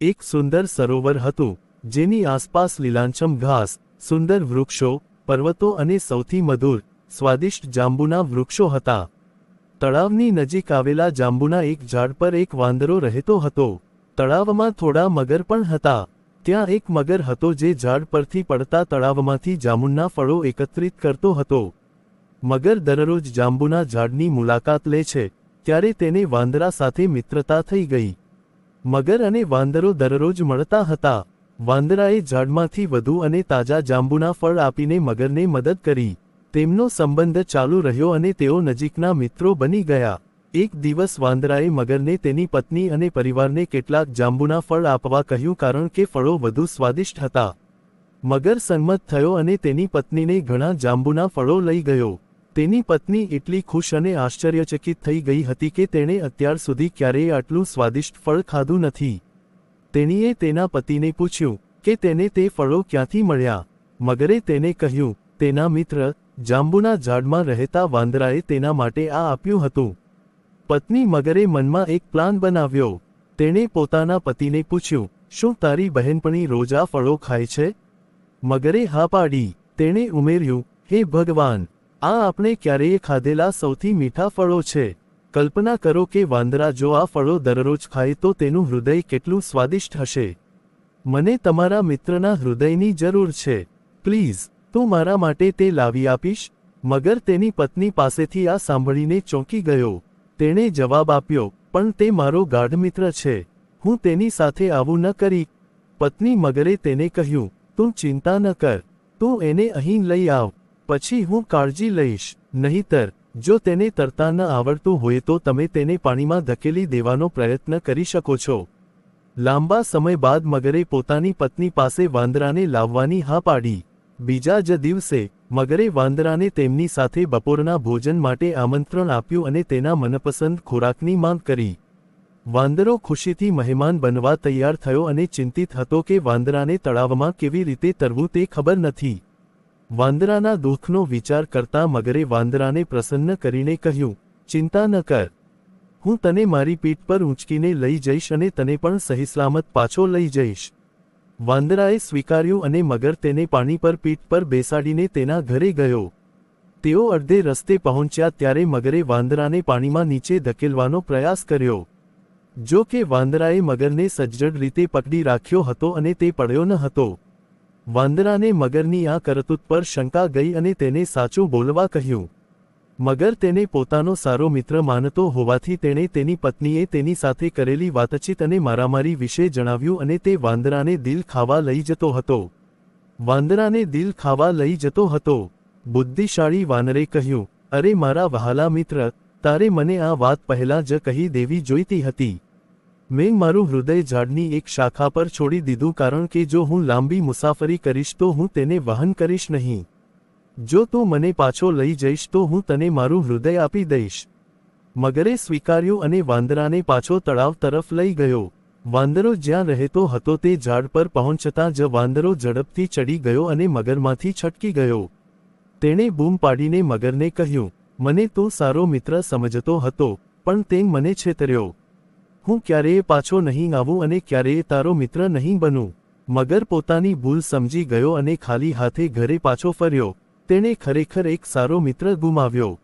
એક સુંદર સરોવર હતું, જેની આસપાસ લીલાંછમ ઘાસ, સુંદર વૃક્ષો, પર્વતો અને સૌથી મધુર, સ્વાદિષ્ટ જાંબુના વૃક્ષો હતા. તળાવની નજીક આવેલા જાંબુના એક ઝાડ પર એક વાંદરો રહેતો હતો. તળાવમાં થોડા મગર પણ હતા. ત્યાં એક મગર હતો જે ઝાડ પરથી પડતા તળાવમાંથી જાંબુના ફળો એકત્રિત કરતો હતો. મગર દરરોજ જાંબુના ઝાડની મુલાકાત લે છે, ત્યારે તેને વાંદરા સાથે મિત્રતા થઈ ગઈ. મગર અને વાંદરો દરરોજ મળતા હતા. વાંદરાએ ઝાડમાંથી વધુ અને તાજા જાંબુના ફળ આપીને મગરને મદદ કરી. તેમનો સંબંધ ચાલુ રહ્યો અને તેઓ નજીકના મિત્રો બની ગયા. એક દિવસ વાંદરાએ મગરને તેની પત્ની અને પરિવારને કેટલાક જાંબુના ફળ આપવા કહ્યું કારણ કે ફળો વધુ સ્વાદિષ્ટ હતા. મગર સંમત થયો અને તેની પત્નીને ઘણા જાંબુના ફળો લઈ ગયો. તેની પત્ની એટલી ખુશ અને આશ્ચર્યચકિત થઈ ગઈ હતી કે તેણે અત્યાર સુધી ક્યારેય આટલું સ્વાદિષ્ટ ફળ ખાધું નથી. તેણીએ તેના પતિને પૂછ્યું કે તેને તે ફળો ક્યાંથી મળ્યા? મગરે તેને કહ્યું, તેના મિત્ર જાંબુના ઝાડમાં રહેતા વાંદરાએ તેના માટે આ આપ્યું હતું. પત્ની મગરે મનમાં એક પ્લાન બનાવ્યો. તેણે પોતાના પતિને પૂછ્યું, શું તારી બહેનપણી રોજ ફળો ખાય છે? મગરે હા પાડી. તેણે ઉમેર્યું, હે ભગવાન આ આપણે ક્યારેય ખાધેલા સૌથી મીઠા ફળો છે. કલ્પના કરો કે વાંદરા જો આ ફળો દરરોજ ખાય તો તેનું હૃદય કેટલું સ્વાદિષ્ટ હશે. મને તમારા મિત્રના હૃદયની જરૂર છે. પ્લીઝ, તું મારા માટે તે લાવી આપીશ. મગર તેની પત્ની પાસેથી આ સાંભળીને ચોંકી ગયો. તેણે જવાબ આપ્યો, પણ તે મારો ગાઢ મિત્ર છે. હું તેની સાથે આવું ન કરી. પત્ની મગરે તેને કહ્યું, તું ચિંતા ન કર. તું એને અહીં લઈ આવ. પછી હું કાળજી લઈશ, નહીતર, જો તેને તરતા ન આવડતું હોય તો તમે તેને પાણીમાં ધકેલી દેવાનો પ્રયત્ન કરી શકો છો. લાંબા સમય બાદ મગરે પોતાની પત્ની પાસે વાંદરાને લાવવાની હા પાડી. બીજા જ દિવસે, મગરે વાંદરાને તેમની સાથે બપોરના ભોજન માટે આમંત્રણ આપ્યું અને તેના મનપસંદ ખોરાકની માંગ કરી. વાંદરો ખુશીથી મહેમાન બનવા તૈયાર થયો અને ચિંતિત હતો કે વાંદરાને તળાવમાં કેવી રીતે તરવું તે ખબર નથી. વાંદરાના દુઃખનો વિચાર કરતા મગરે વાંદરાને પ્રસન્ન કરીને કહ્યું, ચિંતા ન કર. હું તને મારી પીઠ પર ઊંચકીને લઈ જઈશ અને તને પણ સહીસલામત પાછો લઈ જઈશ. વાંદરાએ સ્વીકાર્યું અને મગર તેને પાણી પર પીઠ પર બેસાડીને તેના ઘરે ગયો. તેઓ અડધે રસ્તે પહોંચ્યા ત્યારે મગરે વાંદરાને પાણીમાં નીચે ધકેલવાનો પ્રયાસ કર્યો. જો કે વાંદરાએ મગરને સજ્જડ રીતે પકડી રાખ્યો હતો અને તે પડ્યો ન હતો. વાંદરાને મગરની આ કરતૂત પર શંકા ગઈ અને તેને સાચું બોલવા કહ્યું. મગર તેને પોતાનો સારો મિત્ર માનતો હોવાથી તેણે તેની પત્નીએ તેની સાથે કરેલી વાતચીત અને મારામારી વિશે જણાવ્યું અને તે વાંદરાને દિલ ખાવા લઈ જતો હતો. વાંદરાને દિલ ખાવા લઈ જતો હતો. બુદ્ધિશાળી વાનરે કહ્યું, અરે મારા વહાલા મિત્ર, તારે મને આ વાત પહેલાં જ કહી દેવી જોઈતી હતી. મેં મારું હૃદય ઝાડની એક શાખા પર છોડી દીધું કારણ કે જો હું લાંબી મુસાફરી કરીશ તો હું તેને વહન કરીશ નહીં. જો તું મને પાછો લઈ જઈશ તો હું તને મારું હૃદય આપી દઈશ. મગરે સ્વીકાર્યું અને વાંદરાને પાછો તળાવ તરફ લઈ ગયો. વાંદરો જ્યાં રહેતો હતો તે ઝાડ પર પહોંચતા જ વાંદરો ઝડપથી ચડી ગયો અને મગરમાંથી છટકી ગયો. તેણે બૂમ પાડીને મગરને કહ્યું, મને તું સારો મિત્ર સમજતો હતો, પણ તે મને છેતર્યો. હું ક્યારેય પાછો નહીં આવું અને ક્યારેય તારો મિત્ર નહીં બનું. મગર પોતાની ભૂલ સમજી ગયો અને ખાલી હાથે ઘરે પાછો ફર્યો. તેણે ખરેખર એક સારો મિત્ર ગુમાવ્યો.